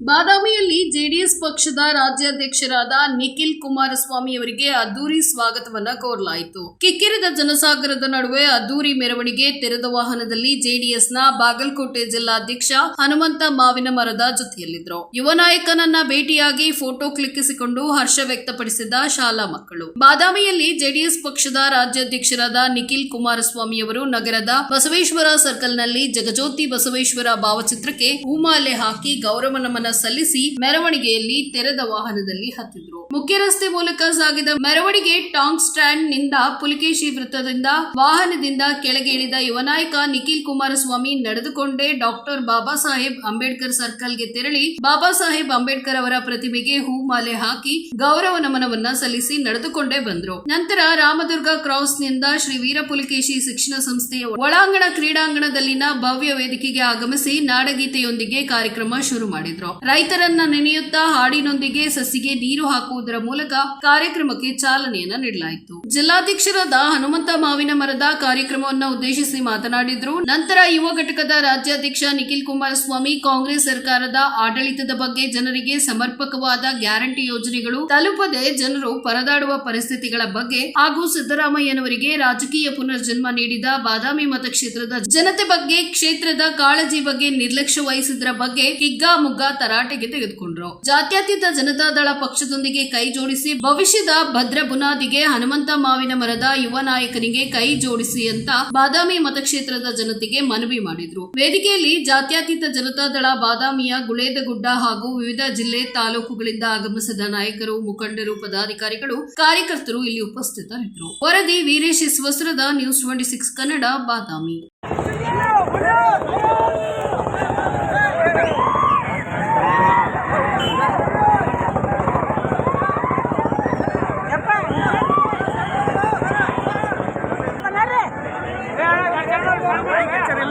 ಬಾದಾಮಿಯಲ್ಲಿ ಜೆಡಿಎಸ್ ಪಕ್ಷದ ರಾಜ್ಯಾಧ್ಯಕ್ಷರಾದ ನಿಖಿಲ್ ಕುಮಾರಸ್ವಾಮಿ ಅವರಿಗೆ ಅದ್ದೂರಿ ಸ್ವಾಗತವನ್ನ ಕೋರಲಾಯಿತು. ಕಿಕ್ಕಿರಿದ ಜನಸಾಗರದ ನಡುವೆ ಅದ್ದೂರಿ ಮೆರವಣಿಗೆ ತೆರೆದ ವಾಹನದಲ್ಲಿ ಜೆಡಿಎಸ್ನ ಬಾಗಲಕೋಟೆ ಜಿಲ್ಲಾಧ್ಯಕ್ಷ ಹನುಮಂತ ಮಾವಿನ ಮರದ ಜೊತೆಯಲ್ಲಿದ್ದರು. ಯುವ ನಾಯಕನನ್ನ ಭೇಟಿಯಾಗಿ ಫೋಟೋ ಕ್ಲಿಕ್ಕಿಸಿಕೊಂಡು ಹರ್ಷ ವ್ಯಕ್ತಪಡಿಸಿದ ಶಾಲಾ ಮಕ್ಕಳು. ಬಾದಾಮಿಯಲ್ಲಿ ಜೆಡಿಎಸ್ ಪಕ್ಷದ ರಾಜ್ಯಾಧ್ಯಕ್ಷರಾದ ನಿಖಿಲ್ ಕುಮಾರಸ್ವಾಮಿ ಅವರು ನಗರದ ಬಸವೇಶ್ವರ ಸರ್ಕಲ್ನಲ್ಲಿ ಜಗಜ್ಯೋತಿ ಬಸವೇಶ್ವರ ಭಾವಚಿತ್ರಕ್ಕೆ ಹೂಮಾಲೆ ಹಾಕಿ ಗೌರವ ನಮನ ಸಲ್ಲಿಸಿ ಮೆರವಣಿಗೆಯಲ್ಲಿ ತೆರೆದ ವಾಹನದಲ್ಲಿ ಹತ್ತಿದ್ರು. ಮುಖ್ಯ ರಸ್ತೆ ಮೂಲಕ ಸಾಗಿದ ಮೆರವಣಿಗೆ ಟಾಂಗ್ ಸ್ಟ್ಯಾಂಡ್ನಿಂದ ಪುಲಿಕೇಶಿ ವೃತ್ತದಿಂದ ವಾಹನದಿಂದ ಕೆಳಗೆ ಇಳಿದ ಯುವನಾಯಕ ನಿಖಿಲ್ ಕುಮಾರಸ್ವಾಮಿ ನಡೆದುಕೊಂಡೇ ಡಾಕ್ಟರ್ ಬಾಬಾ ಸಾಹೇಬ್ ಅಂಬೇಡ್ಕರ್ ಸರ್ಕಲ್ಗೆ ತೆರಳಿ ಬಾಬಾ ಸಾಹೇಬ್ ಅಂಬೇಡ್ಕರ್ ಅವರ ಪ್ರತಿಮೆಗೆ ಹೂಮಾಲೆ ಹಾಕಿ ಗೌರವ ನಮನವನ್ನ ಸಲ್ಲಿಸಿ ನಡೆದುಕೊಂಡೇ ಬಂದ್ರು. ನಂತರ ರಾಮದುರ್ಗ ಕ್ರಾಸ್ನಿಂದ ಶ್ರೀ ವೀರಪುಲಿಕೇಶಿ ಶಿಕ್ಷಣ ಸಂಸ್ಥೆಯ ಒಳಾಂಗಣ ಕ್ರೀಡಾಂಗಣದಲ್ಲಿನ ಭವ್ಯ ವೇದಿಕೆಗೆ ಆಗಮಿಸಿ ನಾಡಗೀತೆಯೊಂದಿಗೆ ಕಾರ್ಯಕ್ರಮ ಶುರು ಮಾಡಿದ್ರು. ರೈತರನ್ನ ನೆನೆಯುತ್ತಾ ಹಾಡಿನೊಂದಿಗೆ ಸಸಿಗೆ ನೀರು ಹಾಕುವುದರ ಮೂಲಕ ಕಾರ್ಯಕ್ರಮಕ್ಕೆ ಚಾಲನೆಯನ್ನ ನೀಡಲಾಯಿತು. ಜಿಲ್ಲಾಧ್ಯಕ್ಷರಾದ ಹನುಮಂತ ಮಾವಿನ ಮರದ ಕಾರ್ಯಕ್ರಮವನ್ನು ಉದ್ದೇಶಿಸಿ ಮಾತನಾಡಿದ್ರು. ನಂತರ ಯುವ ಘಟಕದ ರಾಜ್ಯಾಧ್ಯಕ್ಷ ನಿಖಿಲ್ ಕುಮಾರಸ್ವಾಮಿ, ಕಾಂಗ್ರೆಸ್ ಸರ್ಕಾರದ ಆಡಳಿತದ ಬಗ್ಗೆ ಜನರಿಗೆ ಸಮರ್ಪಕವಾದ ಗ್ಯಾರಂಟಿ ಯೋಜನೆಗಳು ತಲುಪದೆ ಜನರು ಪರದಾಡುವ ಪರಿಸ್ಥಿತಿಗಳ ಬಗ್ಗೆ ಹಾಗೂ ಸಿದ್ದರಾಮಯ್ಯನವರಿಗೆ ರಾಜಕೀಯ ಪುನರ್ಜನ್ಮ ನೀಡಿದ ಬಾದಾಮಿ ಮತಕ್ಷೇತ್ರದ ಜನತೆ ಬಗ್ಗೆ, ಕ್ಷೇತ್ರದ ಕಾಳಜಿ ಬಗ್ಗೆ ನಿರ್ಲಕ್ಷ್ಯ ವಹಿಸಿದ್ರ ಬಗ್ಗೆ ಕಿಗ್ಗಾ ಮುಗ್ಗಾ ತರಾಟೆಗೆ ತೆಗೆದುಕೊಂಡ್ರು. ಜಾತ್ಯತೀತ ಜನತಾದಳ ಪಕ್ಷದೊಂದಿಗೆ ಕೈ ಜೋಡಿಸಿ ಭವಿಷ್ಯದ ಭದ್ರ ಬುನಾದಿಗೆ ಹನುಮಂತ ಮಾವಿನ ಮರದ ಯುವ ನಾಯಕನಿಗೆ ಕೈ ಜೋಡಿಸಿ ಅಂತ ಬಾದಾಮಿ ಮತಕ್ಷೇತ್ರದ ಜನತೆಗೆ ಮನವಿ ಮಾಡಿದ್ರು. ವೇದಿಕೆಯಲ್ಲಿ ಜಾತ್ಯತೀತ ಜನತಾದಳ ಬಾದಾಮಿಯ ಗುಳೇದಗುಡ್ಡ ಹಾಗೂ ವಿವಿಧ ಜಿಲ್ಲೆ ತಾಲೂಕುಗಳಿಂದ ಆಗಮಿಸಿದ ನಾಯಕರು, ಮುಖಂಡರು, ಪದಾಧಿಕಾರಿಗಳು, ಕಾರ್ಯಕರ್ತರು ಇಲ್ಲಿ ಉಪಸ್ಥಿತರಿದ್ದರು. ವರದಿ Veeresh ಸ್ವಸ್ರದ news twenty six Kannada, Badami.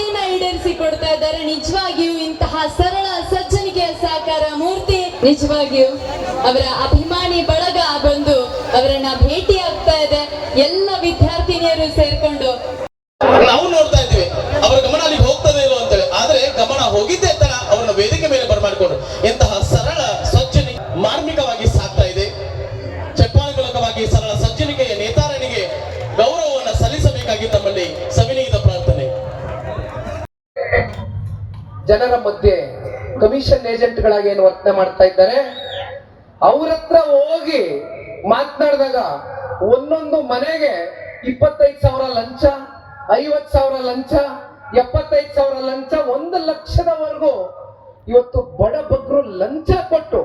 ಆಸೆಯನ್ನ ಈಡೇರಿಸಿ ಕೊಡ್ತಾ ಇದ್ದಾರೆ. ನಿಜವಾಗಿಯೂ ಇಂತಹ ಸರಳ, ಸಜ್ಜನಿಕೆಯ ಸಾಕಾರ ಮೂರ್ತಿ ನಿಜವಾಗಿಯೂ ಅವರ ಅಭಿಮಾನಿ ಬಳಗ ಬಂದು ಅವರನ್ನ ಭೇಟಿ ಆಗ್ತಾ ಇದೆ. ಎಲ್ಲ ವಿದ್ಯಾರ್ಥಿನಿಯರು ಸೇರ್ಕೊಂಡು ನಾವು ನೋಡ್ತಾ ಇದ್ದೀವಿ, ಅವರ ಗಮನ ಅಲ್ಲಿ ಹೋಗ್ತದೆ ಇಲ್ವೋ ಅಂತೇಳಿ. ಆದ್ರೆ ಗಮನ ಹೋಗಿದ್ದೆ ತರ ಅವರನ್ನ ವೇದಿಕೆ ಮೇಲೆ ಬರಮಾಡಿಕೊಂಡು ಇಂತಹ ಸರಳ ಸಜ್ಜನಿ ಮಾರ್ಮಿಕವಾಗಿ ಸಾಗ್ತಾ ಇದೆ ಚಪ್ಪಾಳೆಗೊಳಕವಾಗಿ ಸರಳ ಸಜ್ಜನಿಕೆಯ ನೇತಾರನಿಗೆ ಗೌರವವನ್ನು ಸಲ್ಲಿಸಬೇಕಾಗಿ ತಮ್ಮಲ್ಲಿ ಸವಿನೀತ ಪ್ರಾರ್ಥನೆ ಜನರ ಮಧ್ಯೆ ಏಜೆಂಟ್ಗಳಾಗಿ ಏನು ವರ್ತನೆ ಮಾಡ್ತಾ ಇದ್ದಾರೆ, ಅವ್ರ ಹತ್ರ ಹೋಗಿ ಮಾತನಾಡಿದಾಗ ಒಂದೊಂದು ಮನೆಗೆ ಇಪ್ಪತ್ತೈದು ಸಾವಿರ ಲಂಚ ಐವತ್ ಸಾವಿರ ಲಂಚ, ಎಪ್ಪತ್ತೈದು ಸಾವಿರ ಲಂಚ, ಒಂದು ಲಕ್ಷದವರೆಗೂ ಇವತ್ತು ಬಡ ಬಗ್ರು ಲಂಚ ಕೊಟ್ಟು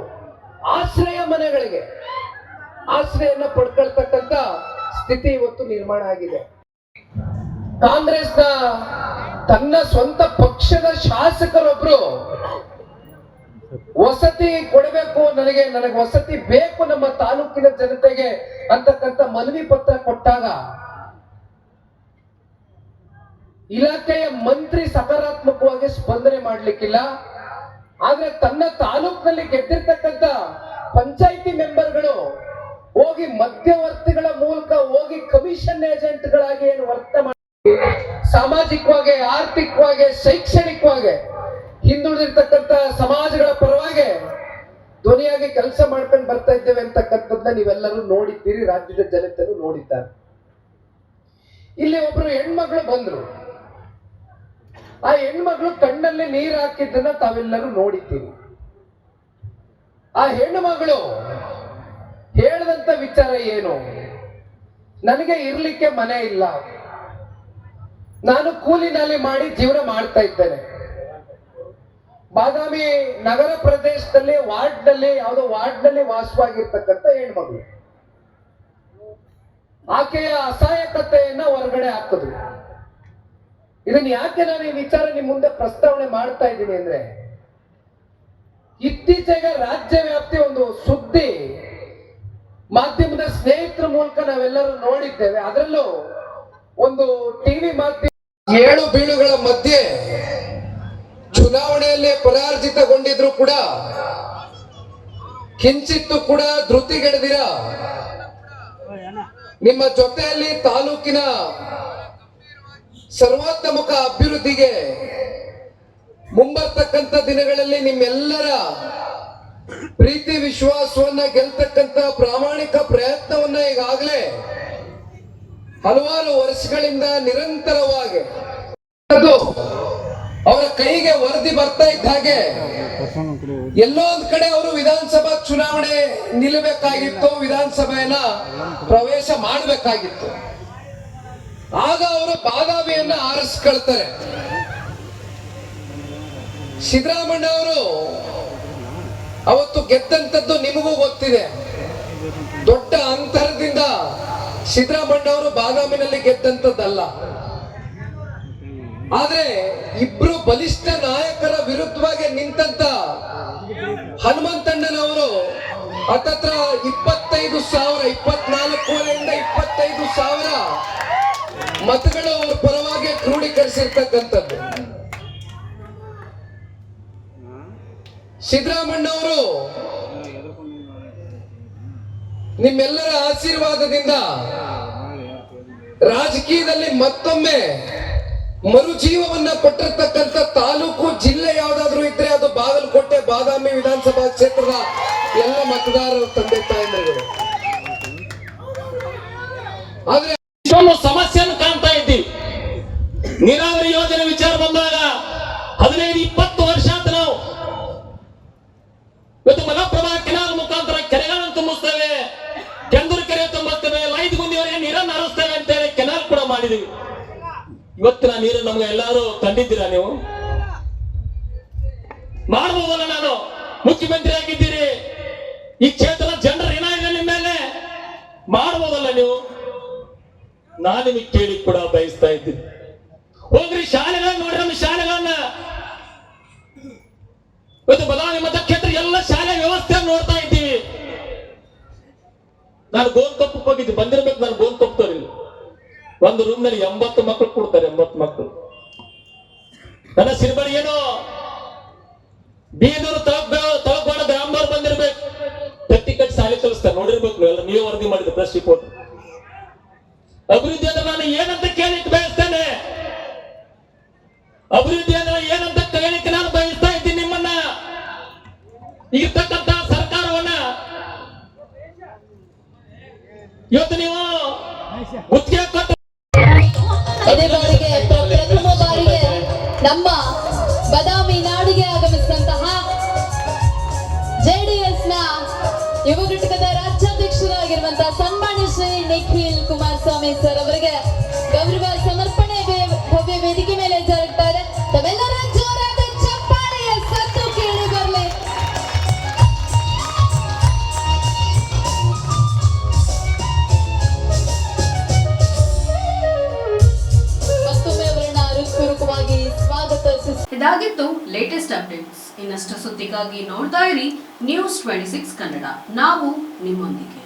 ಆಶ್ರಯ ಮನೆಗಳಿಗೆ ಆಶ್ರಯನ ಪಡ್ಕೊಳ್ತಕ್ಕಂತ ಸ್ಥಿತಿ ಇವತ್ತು ನಿರ್ಮಾಣ ಆಗಿದೆ. ಕಾಂಗ್ರೆಸ್ನ ತನ್ನ ಸ್ವಂತ ಪಕ್ಷದ ಶಾಸಕರೊಬ್ರು ವಸತಿ ಕೊಡಬೇಕು, ನನಗೆ ನನಗೆ ವಸತಿ ಬೇಕು ನಮ್ಮ ತಾಲೂಕಿನ ಜನತೆಗೆ ಅಂತಕ್ಕಂಥ ಮನವಿ ಪತ್ರ ಕೊಟ್ಟಾಗ ಇಲಾಖೆಯ ಮಂತ್ರಿ ಸಕಾರಾತ್ಮಕವಾಗಿ ಸ್ಪಂದನೆ ಮಾಡ್ಲಿಕ್ಕಿಲ್ಲ. ಆದ್ರೆ ತನ್ನ ತಾಲೂಕಿನಲ್ಲಿ ಗೆದ್ದಿರ್ತಕ್ಕಂತ ಪಂಚಾಯಿತಿ ಮೆಂಬರ್ಗಳು ಹೋಗಿ ಮಧ್ಯವರ್ತಿಗಳ ಮೂಲಕ ಹೋಗಿ ಕಮಿಷನ್ ಏಜೆಂಟ್ಗಳಾಗಿ ಏನು ವರ್ತ ಮಾಡಿ, ಸಾಮಾಜಿಕವಾಗಿ, ಆರ್ಥಿಕವಾಗಿ, ಶೈಕ್ಷಣಿಕವಾಗಿ ಹಿಂದುಳಿದಿರ್ತಕ್ಕಂಥ ಸಮಾಜಗಳ ಪರವಾಗಿ ಧ್ವನಿಯಾಗಿ ಕೆಲಸ ಮಾಡ್ಕೊಂಡು ಬರ್ತಾ ಇದ್ದೇವೆ ಅಂತಕ್ಕಂಥದ್ದನ್ನ ನೀವೆಲ್ಲರೂ ನೋಡಿದ್ದೀರಿ, ರಾಜ್ಯದ ಜನತೆನೂ ನೋಡಿದ್ದಾರೆ. ಇಲ್ಲಿ ಒಬ್ರು ಹೆಣ್ಮಗಳು ಬಂದ್ರು. ಆ ಹೆಣ್ಮಗಳು ಕಣ್ಣಲ್ಲಿ ನೀರು ಹಾಕಿದ್ದನ್ನ ತಾವೆಲ್ಲರೂ ನೋಡಿದ್ದೀರಿ. ಆ ಹೆಣ್ಣು ಮಗಳು ಹೇಳಿದಂತ ವಿಚಾರ ಏನು? ನನಗೆ ಇರ್ಲಿಕ್ಕೆ ಮನೆ ಇಲ್ಲ. ನಾನು ಕೂಲಿನಲ್ಲಿ ನಾಲಿ ಮಾಡಿ ಜೀವನ ಮಾಡ್ತಾ ಇದ್ದೇನೆ. ಬಾದಾಮಿ ನಗರ ಪ್ರದೇಶದಲ್ಲಿ ವಾರ್ಡ್ನಲ್ಲಿ ಯಾವುದೋ ವಾರ್ಡ್ನಲ್ಲಿ ವಾಸವಾಗಿರ್ತಕ್ಕಂಥ ಹೆಣ್ಮಗಳು. ಆಕೆಯ ಅಸಹಾಯಕತೆಯನ್ನ ಹೊರಗಡೆ ಹಾಕಿದ್ರು ಇದನ್ನ ಯಾಕೆ ನಾನು ಈ ವಿಚಾರ ನಿಮ್ ಮುಂದೆ ಪ್ರಸ್ತಾವನೆ ಮಾಡ್ತಾ ಇದ್ದೀನಿ ಅಂದ್ರೆ, ಇತ್ತೀಚೆಗೆ ರಾಜ್ಯ ವ್ಯಾಪ್ತಿ ಒಂದು ಸುದ್ದಿ ಮಾಧ್ಯಮದ ಸ್ನೇಹಿತರ ಮೂಲಕ ನಾವೆಲ್ಲರೂ ನೋಡಿದ್ದೇವೆ. ಅದರಲ್ಲೂ ಒಂದು ಟಿವಿ ಮಾಧ್ಯಮ ಏಳು ಬೀಳುಗಳ ಮಧ್ಯೆ ಚುನಾವಣೆಯಲ್ಲಿ ಪರಾರ್ಜಿತಗೊಂಡಿದ್ರು ಕೂಡ, ಕಿಂಚಿತ್ತು ಕೂಡ ಧೃತಿಗೆಡದಿರ? ನಿಮ್ಮ ಜೊತೆಯಲ್ಲಿ ತಾಲೂಕಿನ ಸರ್ವೋತ್ತಮಕ ಅಭಿವೃದ್ಧಿಗೆ ಮುಂಬರ್ತಕ್ಕಂಥ ದಿನಗಳಲ್ಲಿ ನಿಮ್ಮೆಲ್ಲರ ಪ್ರೀತಿ ವಿಶ್ವಾಸವನ್ನ ಗೆಲ್ತಕ್ಕಂತ ಪ್ರಾಮಾಣಿಕ ಪ್ರಯತ್ನವನ್ನ ಈಗಾಗಲೇ ಹಲವಾರು ವರ್ಷಗಳಿಂದ ನಿರಂತರವಾಗಿ ಅವರ ಕೈಗೆ ವರದಿ ಬರ್ತಾ ಇದ್ದ ಹಾಗೆ ಎಲ್ಲೋ ಒಂದ್ ಕಡೆ ಅವರು ವಿಧಾನಸಭಾ ಚುನಾವಣೆ ನಿಲ್ಲಬೇಕಾಗಿತ್ತು, ವಿಧಾನಸಭೆಯನ್ನ ಪ್ರವೇಶ ಮಾಡಬೇಕಾಗಿತ್ತು. ಆಗ ಅವರು ಬಾದಾಮಿಯನ್ನ ಆರಿಸ್ಕೊಳ್ತಾರೆ. ಸಿದ್ದರಾಮಣ್ಣ ಅವರು ಅವತ್ತು ಗೆದ್ದಂತದ್ದು ನಿಮಗೂ ಗೊತ್ತಿದೆ. ದೊಡ್ಡ ಅಂತರದಿಂದ ಸಿದ್ದರಾಮಣ್ಣ ಅವರು ಬಾದಾಮಿನಲ್ಲಿ ಗೆದ್ದಂತದ್ದಲ್ಲ ಆದ್ರೆ ಇಬ್ರು ಬಲಿಷ್ಠ ನಾಯಕರ ವಿರುದ್ಧವಾಗಿ ನಿಂತಂತ ಹನುಮಂತಣ್ಣನವರು ಅತತ್ರ ಇಪ್ಪತ್ತೈದು ಸಾವಿರ ಇಪ್ಪತ್ನಾಲ್ಕೂವರೆಯಿಂದ ಇಪ್ಪತ್ತೈದು ಸಾವಿರ ಮತಗಳು ಅವ್ರ ಪರವಾಗಿ ಕ್ರೋಢೀಕರಿಸಿರ್ತಕ್ಕಂಥದ್ದು. ಸಿದ್ದರಾಮಣ್ಣ ಅವರು ನಿಮ್ಮೆಲ್ಲರ ಆಶೀರ್ವಾದದಿಂದ ರಾಜಕೀಯದಲ್ಲಿ ಮತ್ತೊಮ್ಮೆ ಮರುಜೀವವನ್ನ ಕೊಟ್ಟಿರ್ತಕ್ಕಂಥ ತಾಲೂಕು, ಜಿಲ್ಲೆ ಯಾವ್ದಾದ್ರು ಇದ್ರೆ ಅದು ಬಾಗಲಕೋಟೆ ಬಾದಾಮಿ ವಿಧಾನಸಭಾ ಕ್ಷೇತ್ರದ ಎಲ್ಲ ಮತದಾರರ ತಂದೆ ತಾಯಂದಿರುಗಳು. ಆದ್ರೆ ಇಷ್ಟೊಂದು ಸಮಸ್ಯೆಯನ್ನು ಕಾಣ್ತಾ ಇದ್ದೀವಿ. ನೀರಾವರಿ ಯೋಜನೆ ವಿಚಾರ ಬಂದಾಗ ಹದಿನೈದು, ಇಪ್ಪತ್ತು ವರ್ಷ ಅಂತ ನಾವು. ಇವತ್ತು ಮಲಪ್ರಭಾ ಕೆನಾಲ್ ಮುಖಾಂತರ ಕೆರೆಗಳನ್ನು ತುಂಬಿಸ್ತೇವೆ, ಕೆಂದೂರು ಕೆರೆ ತುಂಬಿಸ್ತೇವೆ ಲೈಟ್ ಗುಂದಿಯವರೆಗೆ ನೀರನ್ನು ಹರಿಸ್ತೇವೆ ಅಂತೇಳಿ ಕೆನಾಲ್ ಕೂಡ ಮಾಡಿದೀವಿ. ಇವತ್ತಿನ ನೀರು ನಮ್ಗೆ ಎಲ್ಲರೂ ತಂದಿದ್ದೀರಾ ನೀವು? ಮಾಡಬಹುದಲ್ಲ ನಾನು. ಮುಖ್ಯಮಂತ್ರಿ ಆಗಿದ್ದೀರಿ. ಈ ಕ್ಷೇತ್ರದ ಜನರ ಏನ ಇದೆ ನಿಮ್ಮ ಮೇಲೆ. ಮಾಡಬಹುದಲ್ಲ ನೀವು? ನಾನು ನಿಮಗೆ ಕೇಳಿ ಕೂಡ ಬಯಸ್ತಾ ಇದ್ದೀನಿ. ಹೋಗ್ರಿ ಶಾಲೆಗಳನ್ನ ನೋಡ್ರಿ ನಮ್ಮ ಶಾಲೆಗಳನ್ನ. ಇವತ್ತು ಮತ ಕ್ಷೇತ್ರ ಎಲ್ಲ ಶಾಲೆ ವ್ಯವಸ್ಥೆ ನೋಡ್ತಾ ಇದ್ದೀವಿ. ನಾನು ಗೋಲ್ ಕಪ್ಪಕ್ಕೆ ಹೋಗಿದ್ದೆ, ಬಂದಿರ್ಬೇಕು ನಾನು ಗೋಲ್ ಒಂದು ರೂಮ್ನಲ್ಲಿ ಎಂಬತ್ತು ಮಕ್ಕಳು ಕೊಡ್ತಾರೆ, ಎಂಬತ್ತು ಮಕ್ಕಳು ನನ್ನ ಸಿರಿಬರಿ ಏನೋ? ಬೀದೂರು ತಲುಪಾಡ ಗ್ರಾಮದವ್ರು ಬಂದಿರ್ಬೇಕು. ಕಟ್ಟಿ ಕಟ್ಟಿ ಸಾಲಿ ಕಲಿಸ್ತಾರೆ, ನೋಡಿರ್ಬೇಕು ಎಲ್ಲ ನೀವೇ ವರದಿ ಮಾಡಿದ್ರೆ ಪ್ರೆಸ್ ರಿಪೋರ್ಟ್ ಅಭಿವೃದ್ಧಿ ಅಂದ್ರೆ ನಾನು ಏನಂತ ಕೇಳಿಕ್ ಬಯಸ್ತೇನೆ? ಅಭಿವೃದ್ಧಿ ಅಂದ್ರೆ ಏನಂತ ಕೇಳಿಕ್ಕೆ ನಾನು ಬಯಸ್ತಾ ಇದ್ದೀನಿ ನಿಮ್ಮನ್ನ? ಇರ್ತಕ್ಕಂತ ಸರ್ಕಾರವನ್ನ? ಇವತ್ತು ನೀವು ಗುತ್ತಿಗೆ ಕೊಟ್ಟು ನಿಖಿಲ್ ಕುಮಾರಸ್ವಾಮಿ ಸರ್ ಅವರಿಗೆ ಗೌರವ ಸಮರ್ಪಣೆ ಭವ್ಯ ವೇದಿಕೆ ಮೇಲೆ ಜರುಗ್ತಾ ಇದೆ ತಾವೆಲ್ಲರ ಜೋರಾದ ಚಪ್ಪಾಳೆಯ ಸತ್ತು ಕೇಳಿ ಬರಲಿ. ಮತ್ತೊಮ್ಮೆ ಅವರನ್ನ ಹೃತ್ಪೂರ್ವಕವಾಗಿ ಸ್ವಾಗತ ಇದಾಗಿತ್ತು ಲೇಟೆಸ್ಟ್ ಅಪ್ಡೇಟ್ಸ್ ಇನ್ನಷ್ಟು ಸುದ್ದಿಗಾಗಿ ನೋಡ್ತಾ ಇರಿ ನ್ಯೂಸ್ ಟ್ವೆಂಟಿ ಸಿಕ್ಸ್ ಕನ್ನಡ. ನಾವು ನಿಮ್ಮೊಂದಿಗೆ.